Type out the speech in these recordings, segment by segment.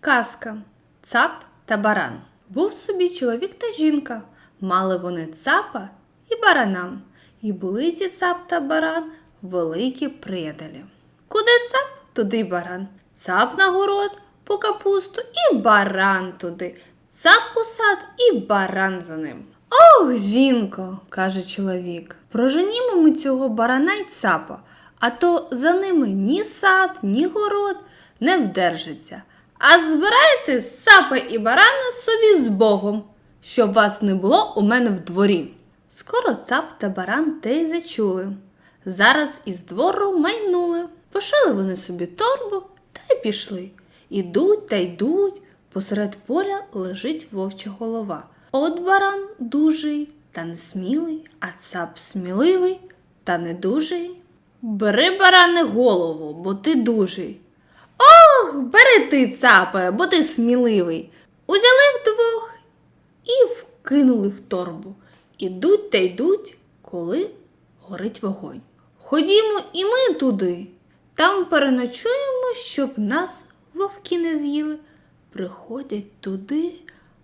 Казка Цап та баран. Був собі чоловік та жінка. Мали вони цапа і барана. І були ті цап та баран великі приятелі. Куди цап, туди баран. Цап на город по капусту і баран туди. Цап у сад і баран за ним. Ох, жінко, каже чоловік, проженімо ми цього барана й цапа, а то за ними ні сад, ні город не вдержиться. А збирайте цапа і барана собі з Богом, щоб вас не було у мене в дворі. Скоро цап та баран те й зачули. Зараз із двору майнули, пошили вони собі торбу та й пішли. Ідуть та йдуть, посеред поля лежить вовча голова. От баран дужий та несмілий, а цап сміливий та недужий. Бери, баране, голову, бо ти дужий. Ох, бери ти, цапе, бо ти сміливий. Узяли вдвох і вкинули в торбу. Ідуть та йдуть, коли горить вогонь. Ходімо і ми туди. Там переночуємо, щоб нас вовки не з'їли. Приходять туди,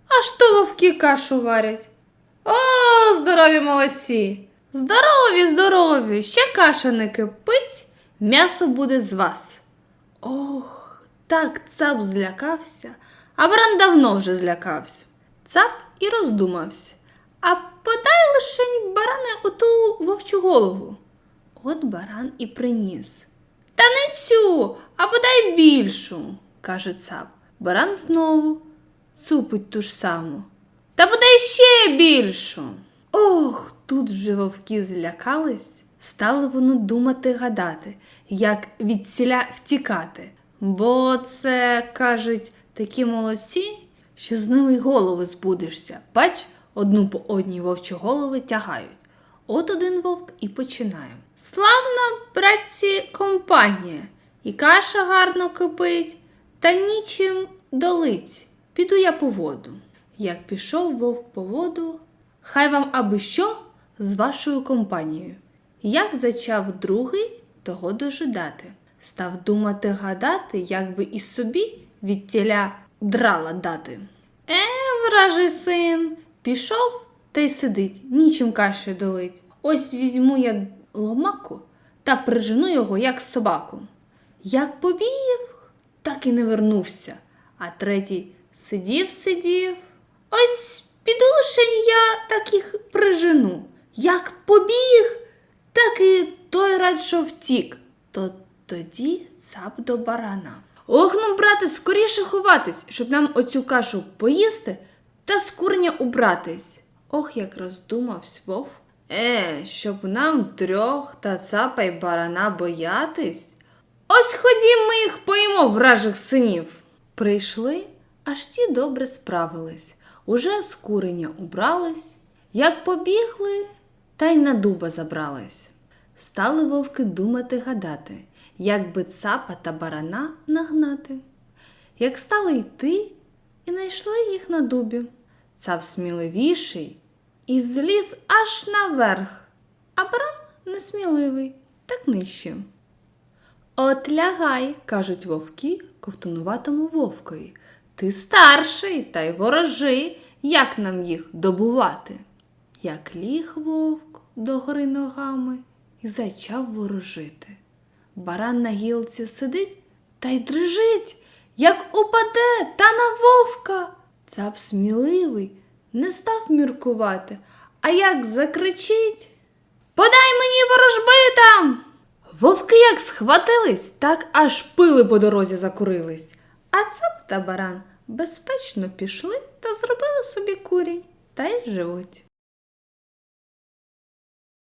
аж то вовки кашу варять. О, здорові молодці! Здорові, здорові! Ще каша не кипить, м'ясо буде з вас. Ох, так цап злякався, а баран давно вже злякався. Цап і роздумався. А подай лишень баране оту вовчу голову. От баран і приніс. Та не цю, а подай більшу, каже цап. Баран знову цупить ту ж саму. Та подай ще більшу. Ох, тут вже вовки злякались, стали вони думати гадати, як від ціля втікати. Бо це, кажуть, такі молодці, що з ними й голови збудешся. Бач, одну по одній вовчі голови тягають. От один вовк і починає. Славна, братці, компанія, і каша гарно кипить, та нічим долить. Піду я по воду. Як пішов вовк по воду, хай вам аби що з вашою компанією. Як зачав другий, того дожидати. Став думати гадати, як би і собі від тіля драла дати. Е, вражий син, пішов та й сидить, нічим каші долить. Ось візьму я ломаку та прижену його, як собаку. Як побіг, так і не вернувся. А третій сидів, сидів. Ось піду лишень я так їх прижену. Як побіг, так і той радше втік. То тоді цап до барана. Ох, ну, брате, скоріше ховатись, щоб нам оцю кашу поїсти та з курня убратись. Ох, як роздумавсь вовк. Е, щоб нам трьох та цапа й барана боятись. Ось ходім ми їх поїмо вражих синів. Прийшли, аж ті добре справились. Уже з куреня убрались, як побігли, та й на дуба забрались. Стали вовки думати гадати, як би цапа та барана нагнати. Як стали йти, і знайшли їх на дубі. Цап сміливіший і зліз аж наверх, а баран несміливий, так нижче. От лягай, кажуть вовки ковтунуватому вовкові. Ти старший та й ворожи, як нам їх добувати. Як ліг вовк догори ногами і зачав ворожити. Баран на гілці сидить та й дрижить, як упаде та на вовка. Цап сміливий, не став міркувати, а як закричить. Подай мені ворожбита! Вовки як схватились, так аж пили по дорозі закурились. А цап та баран безпечно пішли та зробили собі курінь та й живуть.